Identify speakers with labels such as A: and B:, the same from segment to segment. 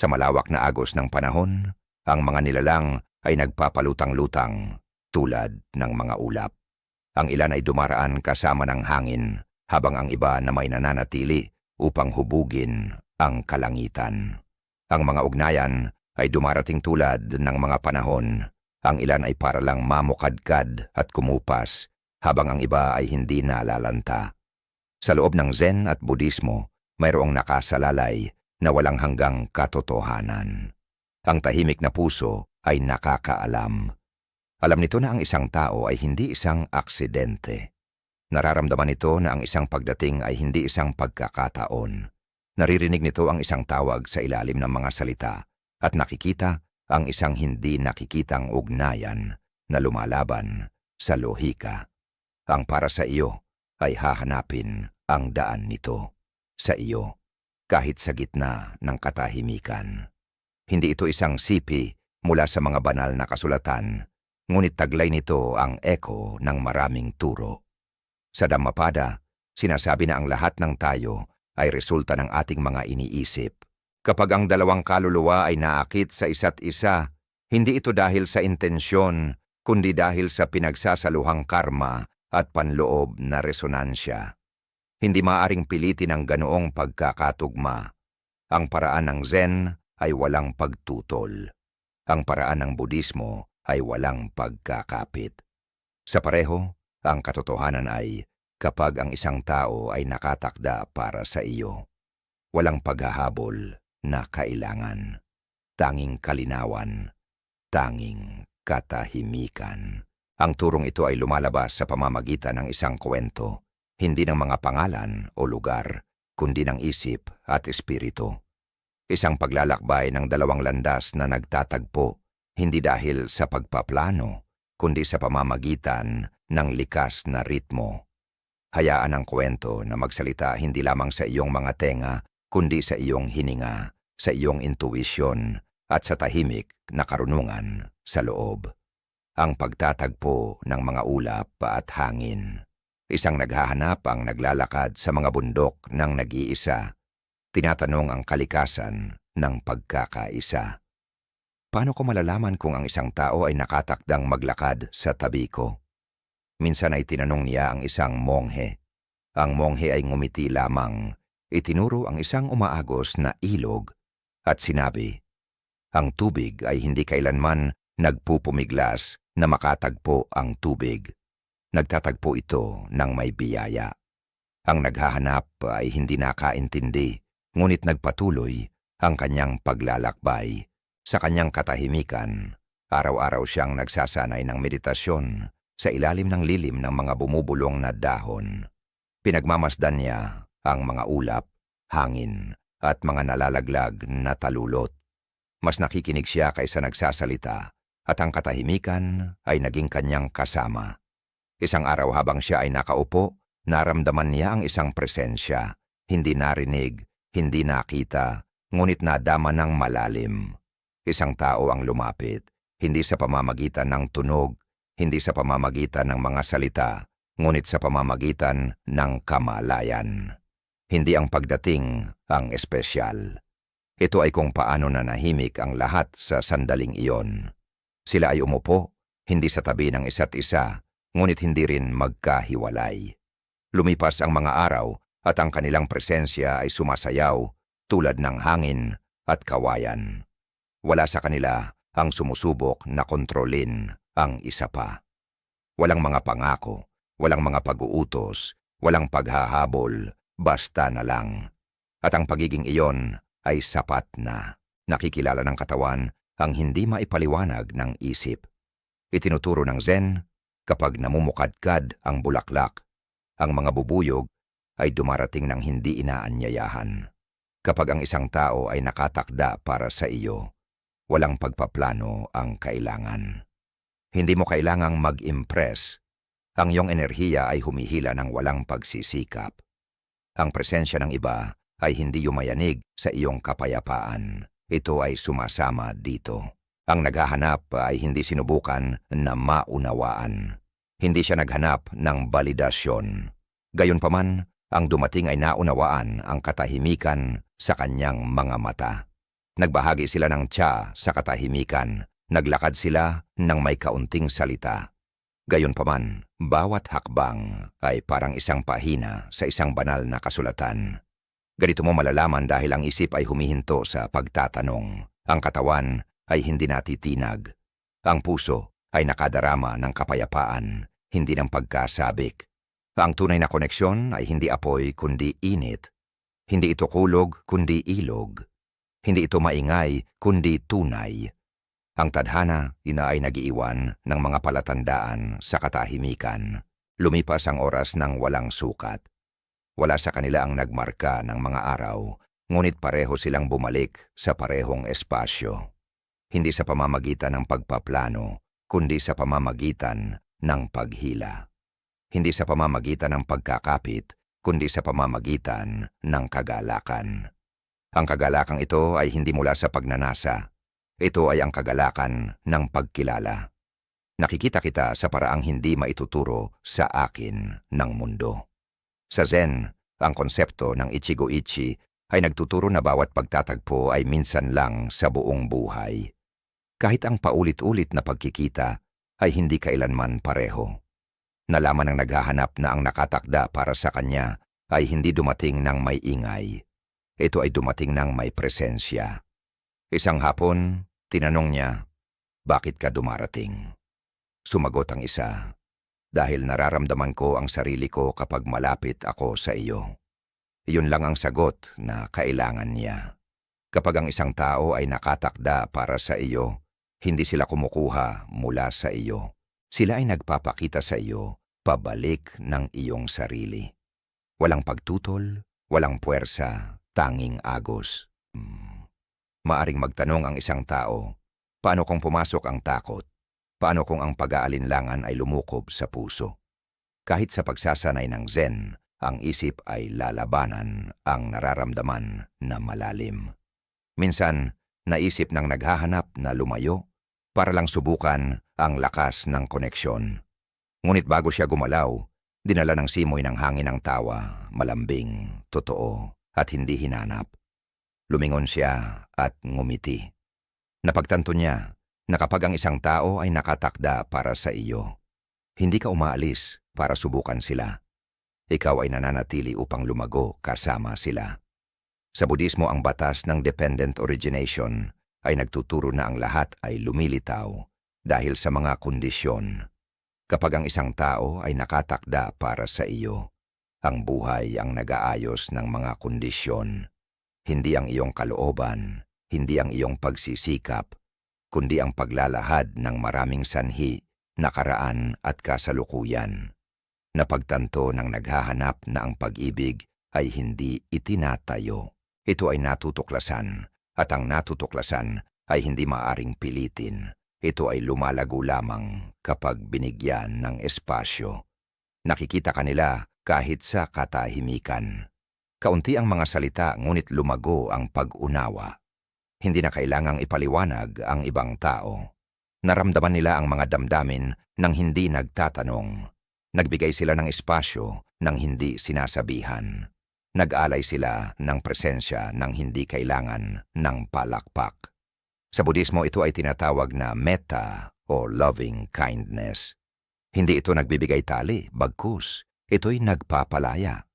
A: Sa malawak na agos ng panahon, ang mga nilalang ay nagpapalutang-lutang tulad ng mga ulap. Ang ilan ay dumaraan kasama ng hangin, habang ang iba na may nananatili upang hubugin ang kalangitan. Ang mga ugnayan ay dumarating tulad ng mga panahon. Ang ilan ay para lang mamukadkad at kumupas, habang ang iba ay hindi nalalanta. Sa loob ng Zen at Budismo, mayroong nakasalalay na walang hanggang katotohanan. Ang tahimik na puso ay nakakaalam. Alam nito na ang isang tao ay hindi isang aksidente. Nararamdaman nito na ang isang pagdating ay hindi isang pagkakataon. Naririnig nito ang isang tawag sa ilalim ng mga salita at nakikita ang isang hindi nakikitang ugnayan na lumalaban sa lohika. Ang para sa iyo ay hahanapin ang daan nito sa iyo kahit sa gitna ng katahimikan. Hindi ito isang sipi mula sa mga banal na kasulatan, ngunit taglay nito ang eko ng maraming turo. Sa Dhammapada, sinasabi na ang lahat ng tayo ay resulta ng ating mga iniisip. Kapag ang dalawang kaluluwa ay naakit sa isa't isa, hindi ito dahil sa intensyon, kundi dahil sa pinagsasaluhang karma at panloob na resonansya. Hindi maaring pilitin ang ganoong pagkakatugma. Ang paraan ng Zen ay walang pagtutol. Ang paraan ng Budismo ay walang pagkakapit. Sa pareho, ang katotohanan ay kapag ang isang tao ay nakatakda para sa iyo. Walang paghahabol na kailangan. Tanging kalinawan. Tanging katahimikan. Ang turong ito ay lumalabas sa pamamagitan ng isang kwento, hindi ng mga pangalan o lugar, kundi ng isip at espiritu. Isang paglalakbay ng dalawang landas na nagtatagpo, hindi dahil sa pagpaplano, kundi sa pamamagitan ng likas na ritmo. Hayaan ang kwento na magsalita hindi lamang sa iyong mga tenga, kundi sa iyong hininga, sa iyong intuisyon, at sa tahimik na karunungan sa loob. Ang pagtatagpo ng mga ulap at hangin. Isang naghahanap ang naglalakad sa mga bundok ng nag-iisa, Tinatanong ang kalikasan ng pagkakaisa. Paano ko malalaman kung ang isang tao ay nakatakdang maglakad sa tabi ko? Minsan ay tinanong niya ang isang monghe. Ang monghe ay ngumiti lamang, itinuro ang isang umaagos na ilog at sinabi, Ang tubig ay hindi kailanman nagpupumiglas na makatagpo ang tubig. Nagtatagpo ito ng may biyaya. Ang naghahanap ay hindi nakaintindi ngunit nagpatuloy ang kanyang paglalakbay. Sa kanyang katahimikan, araw-araw siyang nagsasanay ng meditasyon sa ilalim ng lilim ng mga bumubulong na dahon. Pinagmamasdan niya ang mga ulap, hangin, at mga nalalaglag na talulot. Mas nakikinig siya kaysa nagsasalita at ang katahimikan ay naging kanyang kasama. Isang araw habang siya ay nakaupo, naramdaman niya ang isang presensya, hindi narinig hindi nakita, ngunit nadama ng malalim. Isang tao ang lumapit, hindi sa pamamagitan ng tunog, hindi sa pamamagitan ng mga salita, ngunit sa pamamagitan ng kamalayan. Hindi ang pagdating ang espesyal. Ito ay kung paano nanahimik ang lahat sa sandaling iyon. Sila ay umupo, hindi sa tabi ng isa't isa, ngunit hindi rin magkahiwalay. Lumipas ang mga araw at ang kanilang presensya ay sumasayaw tulad ng hangin at kawayan. Wala sa kanila ang sumusubok na kontrolin ang isa pa. Walang mga pangako, walang mga pag-uutos, walang paghahabol, basta na lang. At ang pagiging iyon ay sapat na. Nakikilala ng katawan ang hindi maipaliwanag ng isip. Itinuturo ng Zen kapag namumukadkad ang bulaklak, ang mga bubuyog ay dumarating ng hindi inaanyayahan. Kapag ang isang tao ay nakatakda para sa iyo, walang pagpaplano ang kailangan. Hindi mo kailangang mag-impress. Ang iyong enerhiya ay humihila ng walang pagsisikap. Ang presensya ng iba ay hindi yumayanig sa iyong kapayapaan. Ito ay sumasama dito. Ang naghahanap ay hindi sinubukan na maunawaan. Hindi siya naghanap ng validasyon. Gayunpaman, ang dumating ay naunawaan ang katahimikan sa kanyang mga mata. Nagbahagi sila ng tsa sa katahimikan. Naglakad sila ng may kaunting salita. Gayunpaman, bawat hakbang ay parang isang pahina sa isang banal na kasulatan. Ganito mo malalaman dahil ang isip ay humihinto sa pagtatanong. Ang katawan ay hindi natitinag. Ang puso ay nakadarama ng kapayapaan, hindi ng pagkasabik. Ang tunay na koneksyon ay hindi apoy kundi init. Hindi ito kulog kundi ilog. Hindi ito maingay kundi tunay. Ang tadhana, ina ay nagiiwan ng mga palatandaan sa katahimikan. Lumipas ang oras ng walang sukat. Wala sa kanila ang nagmarka ng mga araw, ngunit pareho silang bumalik sa parehong espasyo. Hindi sa pamamagitan ng pagpaplano, kundi sa pamamagitan ng paghila. Hindi sa pamamagitan ng pagkakapit, kundi sa pamamagitan ng kagalakan. Ang kagalakang ito ay hindi mula sa pagnanasa. Ito ay ang kagalakan ng pagkilala. Nakikita kita sa paraang hindi maituturo sa akin ng mundo. Sa Zen, ang konsepto ng Ichigo-Ichi ay nagtuturo na bawat pagtatagpo ay minsan lang sa buong buhay. Kahit ang paulit-ulit na pagkikita ay hindi kailanman pareho. Nalaman ng naghahanap na ang nakatakda para sa kanya ay hindi dumating ng may ingay. Ito ay dumating ng may presensya. Isang hapon, tinanong niya, Bakit ka dumarating? Sumagot ang isa, Dahil nararamdaman ko ang sarili ko kapag malapit ako sa iyo. Iyon lang ang sagot na kailangan niya. Kapag ang isang tao ay nakatakda para sa iyo, hindi sila kumukuha mula sa iyo. Sila ay nagpapakita sa iyo pabalik ng iyong sarili. Walang pagtutol, walang puwersa, tanging agos. Hmm. Maaring magtanong ang isang tao, paano kung pumasok ang takot? Paano kung ang pag-aalinlangan ay lumukob sa puso? Kahit sa pagsasanay ng Zen, ang isip ay lalabanan ang nararamdaman na malalim. Minsan, naisip ng naghahanap na lumayo para lang subukan ang lakas ng koneksyon. Ngunit bago siya gumalaw, dinala ng simoy ng hangin ng tawa, malambing, totoo, at hindi hinanap. Lumingon siya at ngumiti. Napagtanto niya na kapag ang isang tao ay nakatakda para sa iyo, hindi ka umaalis para subukan sila. Ikaw ay nananatili upang lumago kasama sila. Sa Budismo ang batas ng dependent origination ay nagtuturo na ang lahat ay lumilitaw dahil sa mga kondisyon Kapag ang isang tao ay nakatakda para sa iyo, ang buhay ang nagaayos ng mga kondisyon. Hindi ang iyong kalooban, hindi ang iyong pagsisikap, kundi ang paglalahad ng maraming sanhi, nakaraan at kasalukuyan. Napagtanto ng naghahanap na ang pag-ibig ay hindi itinatayo. Ito ay natutuklasan, at ang natutuklasan ay hindi maaring pilitin. Ito ay lumalago lamang kapag binigyan ng espasyo. Nakikita kanila kahit sa katahimikan. Kaunti ang mga salita ngunit lumago ang pag-unawa. Hindi na kailangang ipaliwanag ang ibang tao. Naramdaman nila ang mga damdamin nang hindi nagtatanong. Nagbigay sila ng espasyo nang hindi sinasabihan. Nag-alay sila ng presensya nang hindi kailangan ng palakpak. Sa Budismo ito ay tinatawag na metta o loving kindness. Hindi ito nagbibigay tali, bagkus. Ito'y nagpapalaya.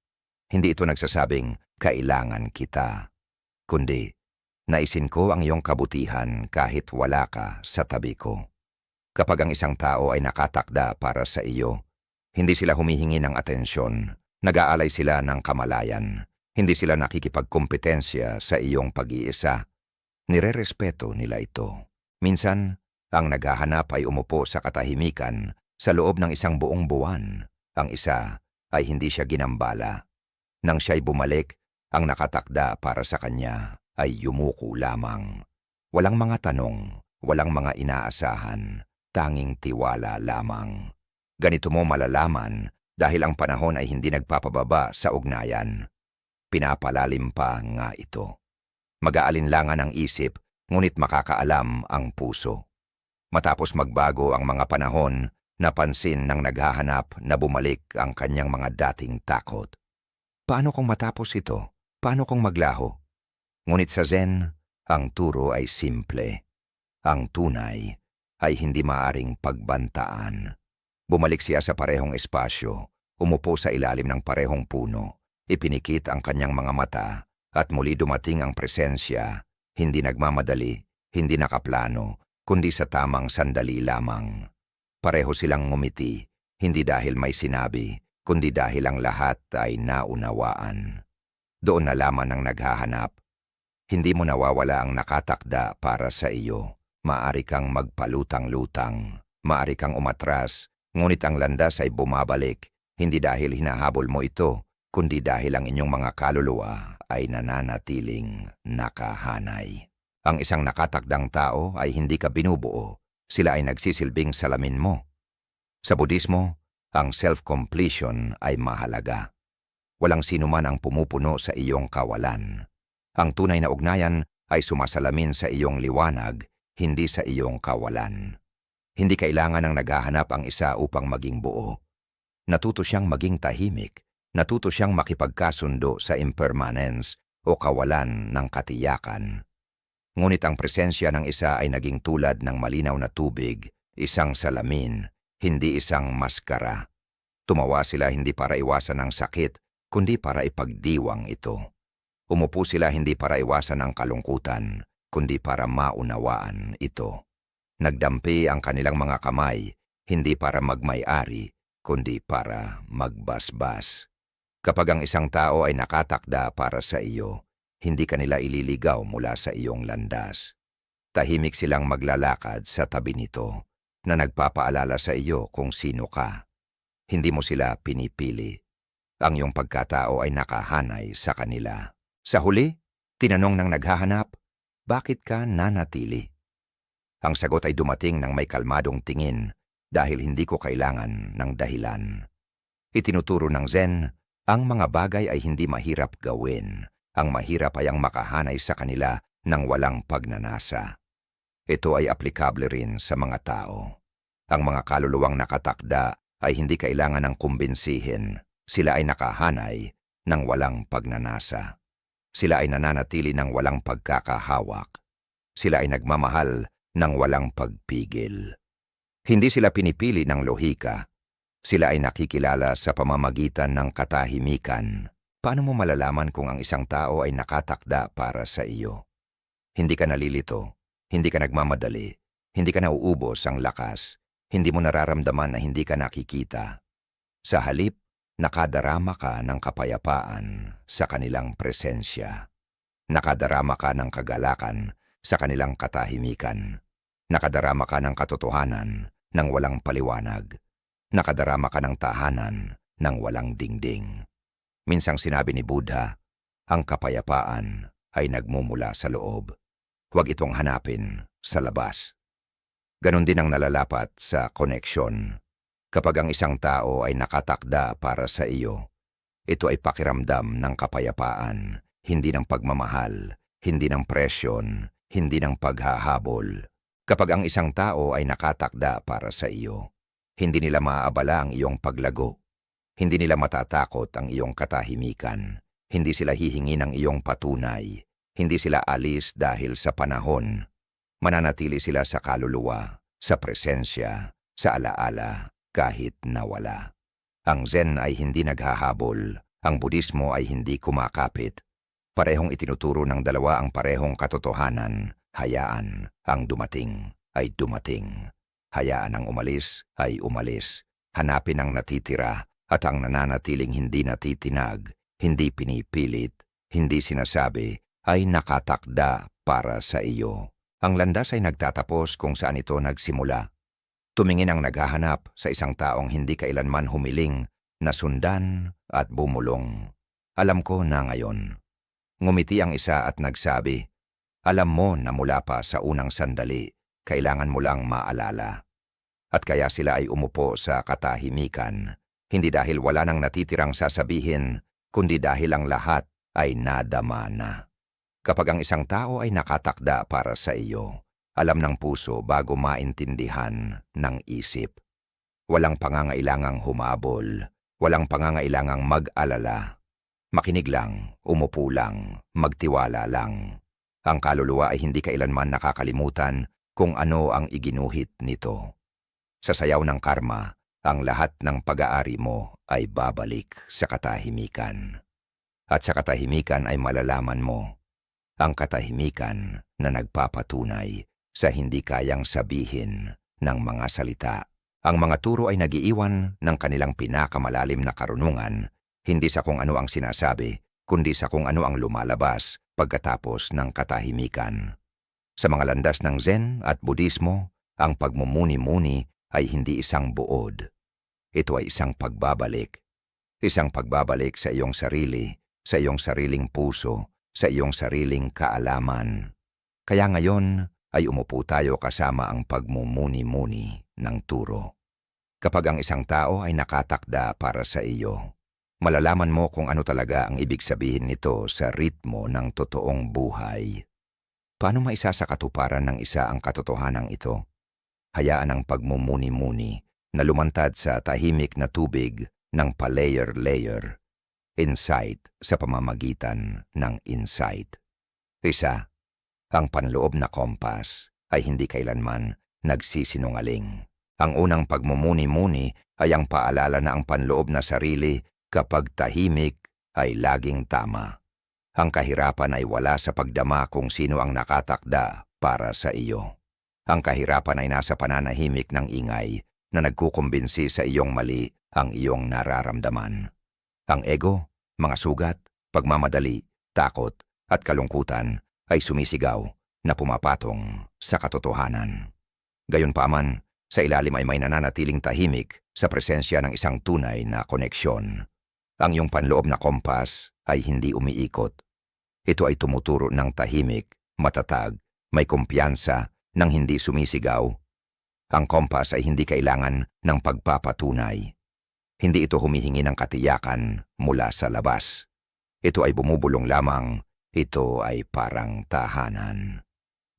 A: Hindi ito nagsasabing, kailangan kita. Kundi, naisin ko ang iyong kabutihan kahit wala ka sa tabi ko. Kapag ang isang tao ay nakatakda para sa iyo, hindi sila humihingi ng atensyon, nag-aalay sila ng kamalayan, hindi sila nakikipagkompetensya sa iyong pag-iisa, Nirerespeto nila ito. Minsan, ang naghahanap ay umupo sa katahimikan sa loob ng isang buong buwan. Ang isa ay hindi siya ginambala. Nang siya'y bumalik, ang nakatakda para sa kanya ay yumuko lamang. Walang mga tanong, walang mga inaasahan, tanging tiwala lamang. Ganito mo malalaman dahil ang panahon ay hindi nagpapababa sa ugnayan. Pinapalalim pa nga ito. Mag-aalinlangan ang isip, ngunit makakaalam ang puso. Matapos magbago ang mga panahon, napansin ng naghahanap na bumalik ang kanyang mga dating takot. Paano kung matapos ito? Paano kung maglaho? Ngunit sa Zen, Ang turo ay simple. Ang tunay ay hindi maaring pagbantaan. Bumalik siya sa parehong espasyo, umupo sa ilalim ng parehong puno, ipinikit ang kanyang mga mata, at muli dumating ang presensya, hindi nagmamadali, hindi nakaplano, kundi sa tamang sandali lamang. Pareho silang ngumiti, hindi dahil may sinabi, kundi dahil ang lahat ay naunawaan. Doon na laman ang naghahanap. Hindi mo nawawala ang nakatakda para sa iyo. Maari kang magpalutang-lutang, maari kang umatras, ngunit ang landas ay bumabalik, hindi dahil hinahabol mo ito, kundi dahil ang inyong mga kaluluwa ay nananatiling nakahanay. Ang isang nakatakdang tao ay hindi ka binubuo, sila ay nagsisilbing salamin mo. Sa Budismo, ang self-completion ay mahalaga. Walang sino man ang pumupuno sa iyong kawalan. Ang tunay na ugnayan ay sumasalamin sa iyong liwanag, hindi sa iyong kawalan. Hindi kailangan ng naghahanap ang isa upang maging buo. Natuto siyang maging tahimik, natuto siyang makipagkasundo sa impermanence o kawalan ng katiyakan. Ngunit ang presensya ng isa ay naging tulad ng malinaw na tubig, isang salamin, hindi isang maskara. Tumawa sila hindi para iwasan ang sakit, kundi para ipagdiwang ito. Umupo sila hindi para iwasan ang kalungkutan, kundi para maunawaan ito. Nagdampi ang kanilang mga kamay, hindi para magmay-ari, kundi para magbasbas. Kapag ang isang tao ay nakatakda para sa iyo, hindi kanila ililigaw mula sa iyong landas. Tahimik silang maglalakad sa tabi nito na nagpapaalala sa iyo kung sino ka. Hindi mo sila pinipili. Ang iyong pagkatao ay nakahanay sa kanila. Sa huli, tinanong ng naghahanap, bakit ka nanatili? Ang sagot ay dumating ng may kalmadong tingin dahil hindi ko kailangan ng dahilan. Itinuturo ng Zen, ang mga bagay ay hindi mahirap gawin. Ang mahirap ay ang makahanay sa kanila ng walang pagnanasa. Ito ay aplikable rin sa mga tao. Ang mga kaluluwang nakatakda ay hindi kailangan ng kumbinsihin. Sila ay nakahanay ng walang pagnanasa. Sila ay nananatili ng walang pagkakahawak. Sila ay nagmamahal ng walang pagpigil. Hindi sila pinipili ng lohika. Sila ay nakikilala sa pamamagitan ng katahimikan. Paano mo malalaman kung ang isang tao ay nakatakda para sa iyo? Hindi ka nalilito, hindi ka nagmamadali, hindi ka nauubos ang lakas, hindi mo nararamdaman na hindi ka nakikita. Sa halip, nakadarama ka ng kapayapaan sa kanilang presensya. Nakadarama ka ng kagalakan sa kanilang katahimikan. Nakadarama ka ng katotohanan ng walang paliwanag. Nakadarama ka ng tahanan ng walang dingding. Minsang sinabi ni Buddha, ang kapayapaan ay nagmumula sa loob. Huwag itong hanapin sa labas. Ganon din ang nalalapat sa koneksyon Kapag ang isang tao ay nakatakda para sa iyo, ito ay pakiramdam ng kapayapaan, hindi ng pagmamahal, hindi ng presyon, hindi ng paghahabol. Kapag ang isang tao ay nakatakda para sa iyo, hindi nila maaabala ang iyong paglago. Hindi nila matatakot ang iyong katahimikan. Hindi sila hihingi ng iyong patunay. Hindi sila alis dahil sa panahon. Mananatili sila sa kaluluwa, sa presensya, sa alaala, kahit nawala. Ang Zen ay hindi naghahabol, ang Budismo ay hindi kumakapit. Parehong itinuturo ng dalawa ang parehong katotohanan, hayaan ang dumating ay dumating. Hayaan ang umalis ay umalis. Hanapin ang natitira at ang nananatiling hindi natitinag, hindi pinipilit, hindi sinasabi, ay nakatakda para sa iyo. Ang landas ay nagtatapos kung saan ito nagsimula. Tumingin ang naghahanap sa isang taong hindi kailanman humiling na sundan at bumulong. Alam ko na ngayon. Ngumiti ang isa at nagsabi, Alam mo na mula pa sa unang sandali, kailangan mo lang maalala. At kaya sila ay umupo sa katahimikan, hindi dahil wala nang natitirang sasabihin, kundi dahil ang lahat ay nadama na. Kapag ang isang tao ay nakatakda para sa iyo, alam ng puso bago maintindihan ng isip. Walang pangangailangang humabol, walang pangangailangang mag-alala. Makinig lang, umupo lang, magtiwala lang. Ang kaluluwa ay hindi kailanman nakakalimutan kung ano ang iginuhit nito. Sa sayaw ng karma, ang lahat ng pag-aari mo ay babalik sa katahimikan. At sa katahimikan ay malalaman mo ang katahimikan na nagpapatunay sa hindi kayang sabihin ng mga salita. Ang mga turo ay nagiiwan ng kanilang pinakamalalim na karunungan, hindi sa kung ano ang sinasabi, kundi sa kung ano ang lumalabas pagkatapos ng katahimikan. Sa mga landas ng Zen at Budismo, ang pagmumuni-muni ay hindi isang buod. Ito ay isang pagbabalik. Isang pagbabalik sa iyong sarili, sa iyong sariling puso, sa iyong sariling kaalaman. Kaya ngayon ay umupo tayo kasama ang pagmumuni-muni ng turo. Kapag ang isang tao ay nakatakda para sa iyo, malalaman mo kung ano talaga ang ibig sabihin nito sa ritmo ng totoong buhay. Paano maisa sa katuparan ng isa ang katotohanan ito? Hayaan ang pagmumuni-muni na lumantad sa tahimik na tubig ng pa-layer-layer. Insight sa pamamagitan ng insight. Isa, ang panloob na kompas ay hindi kailanman nagsisinungaling. Ang unang pagmumuni-muni ay ang paalala na ang panloob na sarili kapag tahimik ay laging tama. Ang kahirapan ay wala sa pagdama kung sino ang nakatakda para sa iyo. Ang kahirapan ay nasa pananahimik ng ingay na nagkukumbinsi sa iyong mali ang iyong nararamdaman. Ang ego, mga sugat, pagmamadali, takot at kalungkutan ay sumisigaw na pumapatong sa katotohanan. Gayunpaman, sa ilalim ay may nananatiling tahimik sa presensya ng isang tunay na koneksyon. Ang iyong panloob na kompas ay hindi umiikot. Ito ay tumuturo ng tahimik, matatag, may kumpiyansa, nang hindi sumisigaw. Ang kompas ay hindi kailangan ng pagpapatunay. Hindi ito humihingi ng katiyakan mula sa labas. Ito ay bumubulong lamang, ito ay parang tahanan.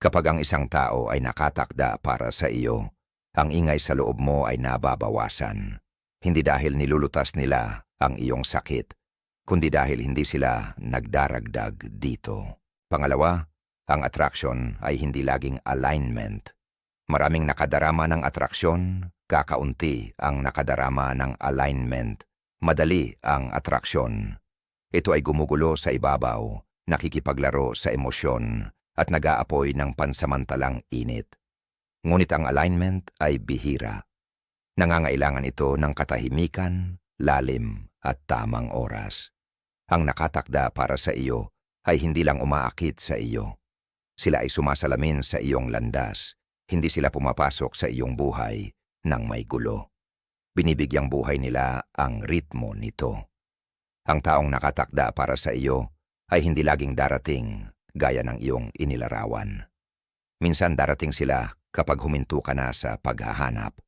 A: Kapag ang isang tao ay nakatakda para sa iyo, ang ingay sa loob mo ay nababawasan. Hindi dahil nilulutas nila ang iyong sakit, kundi dahil hindi sila nagdaragdag dito. Pangalawa, ang attraction ay hindi laging alignment. Maraming nakadarama ng atraksyon, kakaunti ang nakadarama ng alignment. Madali ang atraksyon. Ito ay gumugulo sa ibabaw, nakikipaglaro sa emosyon, at nag-aapoy ng pansamantalang init. Ngunit ang alignment ay bihira. Nangangailangan ito ng katahimikan, lalim at tamang oras. Ang nakatakda para sa iyo ay hindi lang umaakit sa iyo. Sila ay sumasalamin sa iyong landas, hindi sila pumapasok sa iyong buhay ng may gulo. Binibigyang buhay nila ang ritmo nito. Ang taong nakatakda para sa iyo ay hindi laging darating gaya ng iyong inilarawan. Minsan darating sila kapag huminto ka na sa paghahanap.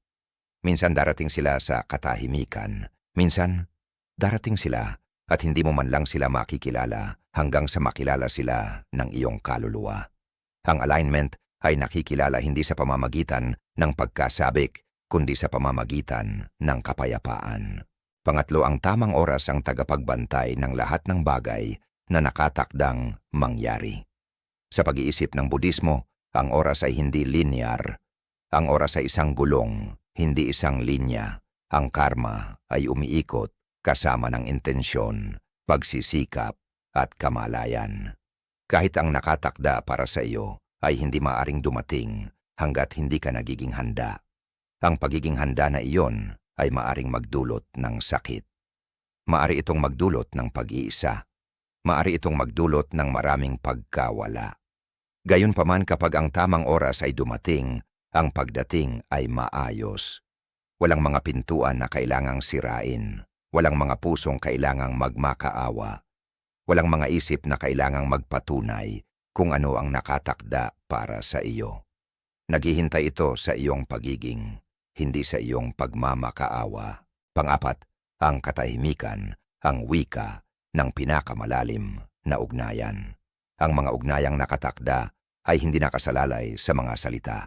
A: Minsan darating sila sa katahimikan. Minsan, darating sila at hindi mo man lang sila makikilala hanggang sa makilala sila ng iyong kaluluwa. Ang alignment ay nakikilala hindi sa pamamagitan ng pagkasabik, kundi sa pamamagitan ng kapayapaan. Pangatlo, ang tamang oras ang tagapagbantay ng lahat ng bagay na nakatakdang mangyari. Sa pag-iisip ng Budismo, ang oras ay hindi linear. Ang oras ay isang gulong, hindi isang linya. Ang karma ay umiikot kasama ng intensyon, pagsisikap at kamalayan. Kahit ang nakatakda para sa iyo ay hindi maaring dumating hanggat hindi ka nagiging handa. Ang pagiging handa na iyon ay maaring magdulot ng sakit. Maari itong magdulot ng pag-iisa. Maari itong magdulot ng maraming pagkawala. Gayunpaman kapag ang tamang oras ay dumating, ang pagdating ay maayos. Walang mga pintuan na kailangang sirain. Walang mga pusong kailangang magmakaawa. Walang mga isip na kailangang magpatunay kung ano ang nakatakda para sa iyo. Naghihintay ito sa iyong pagiging, hindi sa iyong pagmamakaawa. Pangapat, ang katahimikan, ang wika ng pinakamalalim na ugnayan. Ang mga ugnayang nakatakda ay hindi nakasalalay sa mga salita.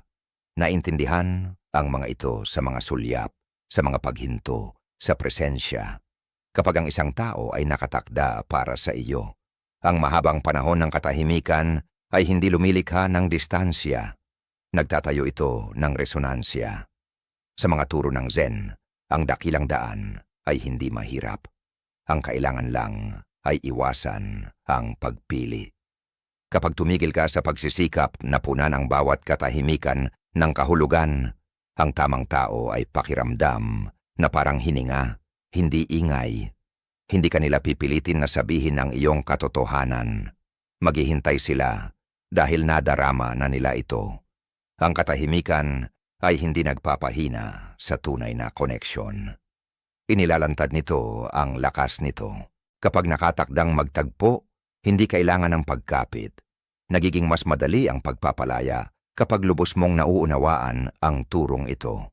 A: Naintindihan ang mga ito sa mga sulyap, sa mga paghinto, sa presensya, kapag ang isang tao ay nakatakda para sa iyo. Ang mahabang panahon ng katahimikan ay hindi lumilikha ng distansya. Nagtatayo ito ng resonansya. Sa mga turo ng Zen, ang dakilang daan ay hindi mahirap. Ang kailangan lang ay iwasan ang pagpili. Kapag tumigil ka sa pagsisikap na punan ang bawat katahimikan ng kahulugan, ang tamang tao ay pakiramdam na parang hininga, hindi ingay. Hindi kanila pipilitin na sabihin ang iyong katotohanan. Maghihintay sila dahil nadarama na nila ito. Ang katahimikan ay hindi nagpapahina sa tunay na koneksyon. Inilalantad nito ang lakas nito. Kapag nakatakdang magtagpo, hindi kailangan ng pagkapit. Nagiging mas madali ang pagpapalaya kapag lubos mong nauunawaan ang turong ito.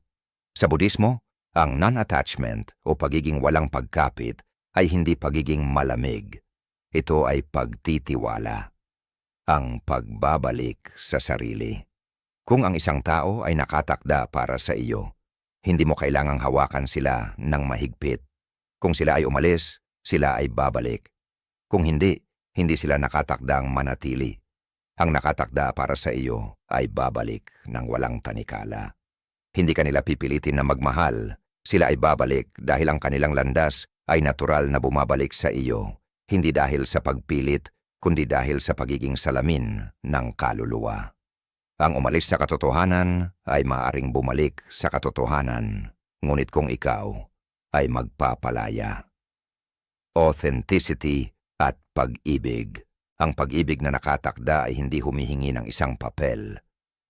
A: Sa Budismo, ang non-attachment o pagiging walang pagkapit ay hindi pagiging malamig. Ito ay pagtitiwala. Ang pagbabalik sa sarili. Kung ang isang tao ay nakatakda para sa iyo, hindi mo kailangang hawakan sila ng mahigpit. Kung sila ay umalis, sila ay babalik. Kung hindi, hindi sila nakatakdang manatili. Ang nakatakda para sa iyo ay babalik ng walang tanikala. Hindi kanila pipilitin na magmahal, sila ay babalik dahil ang kanilang landas ay natural na bumabalik sa iyo, hindi dahil sa pagpilit, kundi dahil sa pagiging salamin ng kaluluwa. Ang umalis sa katotohanan ay maaring bumalik sa katotohanan, ngunit kung ikaw ay magpapalaya. Authenticity at pag-ibig. Ang pag-ibig na nakatakda ay hindi humihingi ng isang papel.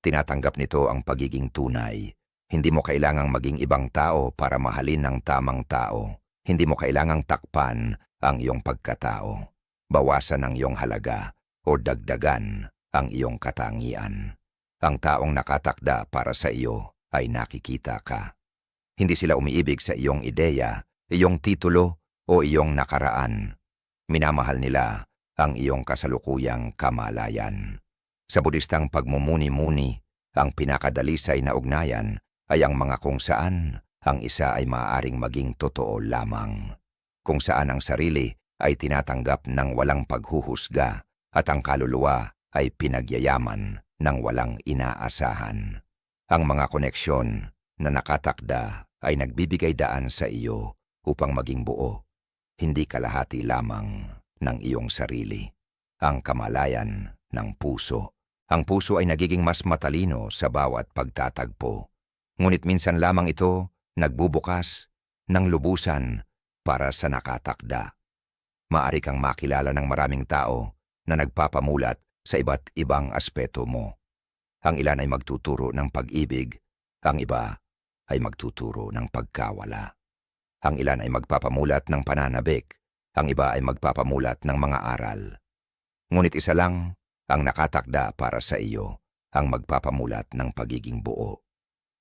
A: Tinatanggap nito ang pagiging tunay. Hindi mo kailangang maging ibang tao para mahalin ng tamang tao. Hindi mo kailangang takpan ang iyong pagkatao bawasan ang iyong halaga o dagdagan ang iyong katangian. Ang taong nakatakda para sa iyo ay nakikita ka. Hindi sila umiibig sa iyong ideya, iyong titulo o iyong nakaraan. Minamahal nila ang iyong kasalukuyang kamalayan. Sa budistang pagmumuni-muni, ang pinakadalisay na ugnayan ay ang mga kung saan ang isa ay maaaring maging totoo lamang. Kung saan ang sarili ay tinatanggap ng walang paghuhusga at ang kaluluwa ay pinagyayaman ng walang inaasahan. Ang mga koneksyon na nakatakda ay nagbibigay daan sa iyo upang maging buo, hindi kalahati lamang ng iyong sarili. Ang kamalayan ng puso. Ang puso ay nagiging mas matalino sa bawat pagtatagpo. Ngunit minsan lamang ito nagbubukas ng lubusan para sa nakatakda maari kang makilala ng maraming tao na nagpapamulat sa iba't ibang aspeto mo. Ang ilan ay magtuturo ng pag-ibig, ang iba ay magtuturo ng pagkawala. Ang ilan ay magpapamulat ng pananabik, ang iba ay magpapamulat ng mga aral. Ngunit isa lang ang nakatakda para sa iyo, ang magpapamulat ng pagiging buo.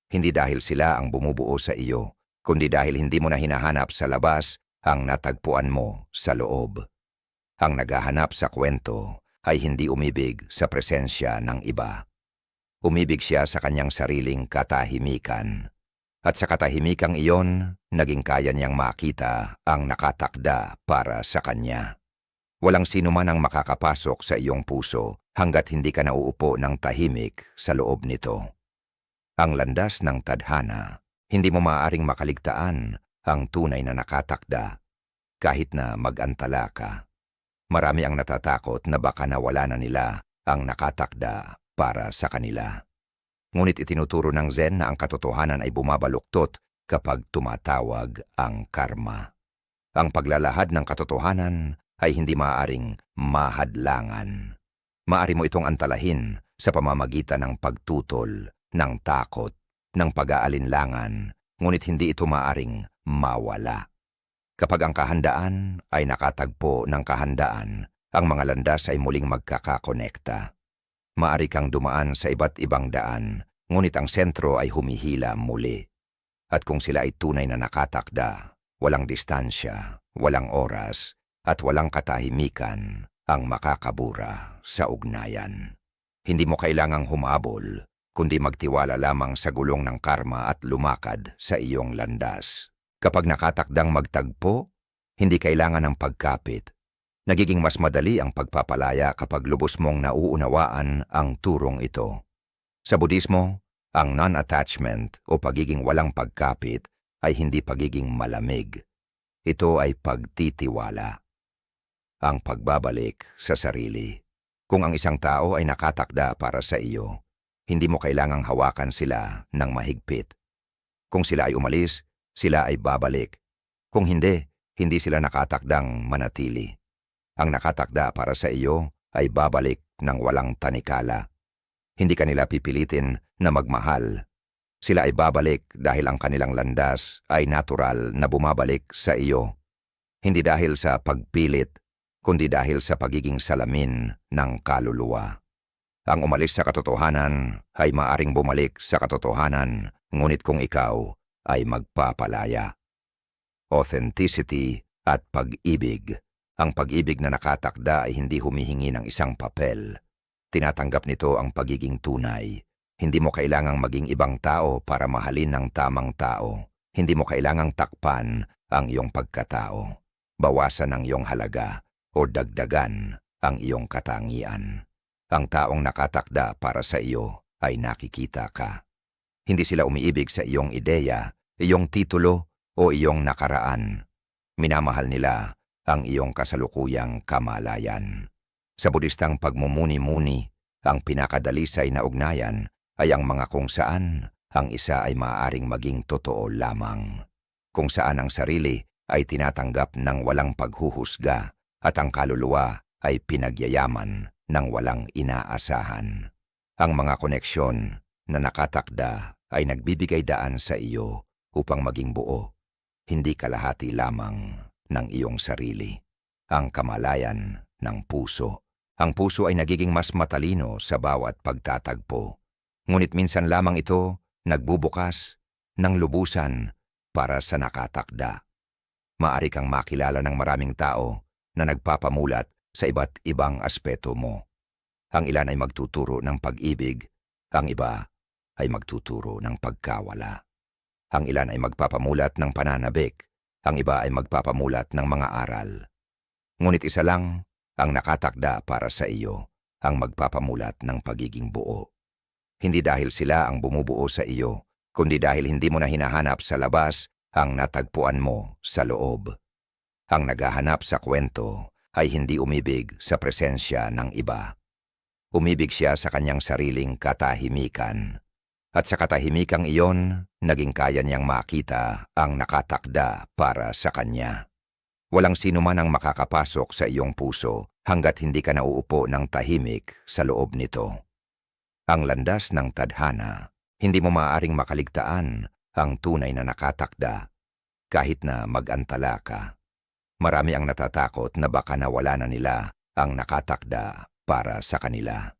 A: Hindi dahil sila ang bumubuo sa iyo, kundi dahil hindi mo na hinahanap sa labas ang natagpuan mo sa loob. Ang naghahanap sa kwento ay hindi umibig sa presensya ng iba. Umibig siya sa kanyang sariling katahimikan. At sa katahimikang iyon, naging kaya niyang makita ang nakatakda para sa kanya. Walang sino man ang makakapasok sa iyong puso hanggat hindi ka nauupo ng tahimik sa loob nito. Ang landas ng tadhana, hindi mo maaaring makaligtaan ang tunay na nakatakda kahit na magantala ka. Marami ang natatakot na baka nawala na nila ang nakatakda para sa kanila. Ngunit itinuturo ng Zen na ang katotohanan ay bumabaluktot kapag tumatawag ang karma. Ang paglalahad ng katotohanan ay hindi maaaring mahadlangan. Maari mo itong antalahin sa pamamagitan ng pagtutol, ng takot, ng pag-aalinlangan, ngunit hindi ito maaring mawala. Kapag ang kahandaan ay nakatagpo ng kahandaan, ang mga landas ay muling magkakakonekta. Maari kang dumaan sa iba't ibang daan, ngunit ang sentro ay humihila muli. At kung sila ay tunay na nakatakda, walang distansya, walang oras, at walang katahimikan ang makakabura sa ugnayan. Hindi mo kailangang humabol, kundi magtiwala lamang sa gulong ng karma at lumakad sa iyong landas. Kapag nakatakdang magtagpo, hindi kailangan ng pagkapit. Nagiging mas madali ang pagpapalaya kapag lubos mong nauunawaan ang turong ito. Sa Budismo, ang non-attachment o pagiging walang pagkapit ay hindi pagiging malamig. Ito ay pagtitiwala. Ang pagbabalik sa sarili. Kung ang isang tao ay nakatakda para sa iyo, hindi mo kailangang hawakan sila ng mahigpit. Kung sila ay umalis, sila ay babalik. Kung hindi, hindi sila nakatakdang manatili. Ang nakatakda para sa iyo ay babalik ng walang tanikala. Hindi kanila pipilitin na magmahal. Sila ay babalik dahil ang kanilang landas ay natural na bumabalik sa iyo. Hindi dahil sa pagpilit, kundi dahil sa pagiging salamin ng kaluluwa. Ang umalis sa katotohanan ay maaring bumalik sa katotohanan, ngunit kung ikaw ay magpapalaya. Authenticity at pag-ibig. Ang pag-ibig na nakatakda ay hindi humihingi ng isang papel. Tinatanggap nito ang pagiging tunay. Hindi mo kailangang maging ibang tao para mahalin ng tamang tao. Hindi mo kailangang takpan ang iyong pagkatao. Bawasan ang iyong halaga o dagdagan ang iyong katangian. Ang taong nakatakda para sa iyo ay nakikita ka. Hindi sila umiibig sa iyong ideya, iyong titulo o iyong nakaraan. Minamahal nila ang iyong kasalukuyang kamalayan. Sa budistang pagmumuni-muni, ang pinakadalisay na ugnayan ay ang mga kung saan ang isa ay maaaring maging totoo lamang. Kung saan ang sarili ay tinatanggap ng walang paghuhusga at ang kaluluwa ay pinagyayaman ng walang inaasahan. Ang mga koneksyon na nakatakda ay nagbibigay daan sa iyo upang maging buo hindi kalahati lamang ng iyong sarili. Ang kamalayan ng puso. Ang puso ay nagiging mas matalino sa bawat pagtatagpo. Ngunit minsan lamang ito nagbubukas ng lubusan para sa nakatakda. Maari kang makilala ng maraming tao na nagpapamulat sa iba't ibang aspeto mo. Ang ilan ay magtuturo ng pag-ibig, ang iba ay magtuturo ng pagkawala. Ang ilan ay magpapamulat ng pananabik, ang iba ay magpapamulat ng mga aral. Ngunit isa lang ang nakatakda para sa iyo, ang magpapamulat ng pagiging buo. Hindi dahil sila ang bumubuo sa iyo, kundi dahil hindi mo na hinahanap sa labas ang natagpuan mo sa loob. Ang naghahanap sa kwento ay hindi umibig sa presensya ng iba. Umibig siya sa kanyang sariling katahimikan. At sa katahimikang iyon, naging kaya niyang makita ang nakatakda para sa kanya. Walang sino man ang makakapasok sa iyong puso hanggat hindi ka nauupo ng tahimik sa loob nito. Ang landas ng tadhana, hindi mo maaaring makaligtaan ang tunay na nakatakda kahit na mag-antala ka. Marami ang natatakot na baka nawala na nila ang nakatakda para sa kanila.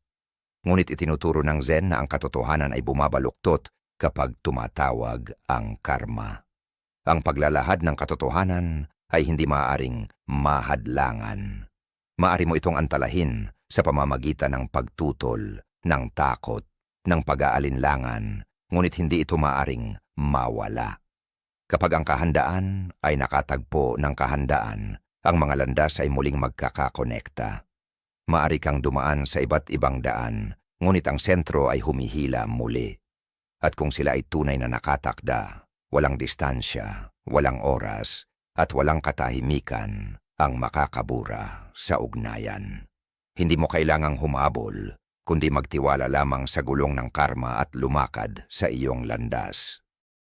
A: Ngunit itinuturo ng Zen na ang katotohanan ay bumabaluktot kapag tumatawag ang karma. Ang paglalahad ng katotohanan ay hindi maaaring mahadlangan. Maari mo itong antalahin sa pamamagitan ng pagtutol, ng takot, ng pag-aalinlangan, ngunit hindi ito maaring mawala. Kapag ang kahandaan ay nakatagpo ng kahandaan, ang mga landas ay muling magkakakonekta. Maari kang dumaan sa iba't ibang daan, ngunit ang sentro ay humihila muli. At kung sila ay tunay na nakatakda, walang distansya, walang oras, at walang katahimikan ang makakabura sa ugnayan. Hindi mo kailangang humabol, kundi magtiwala lamang sa gulong ng karma at lumakad sa iyong landas.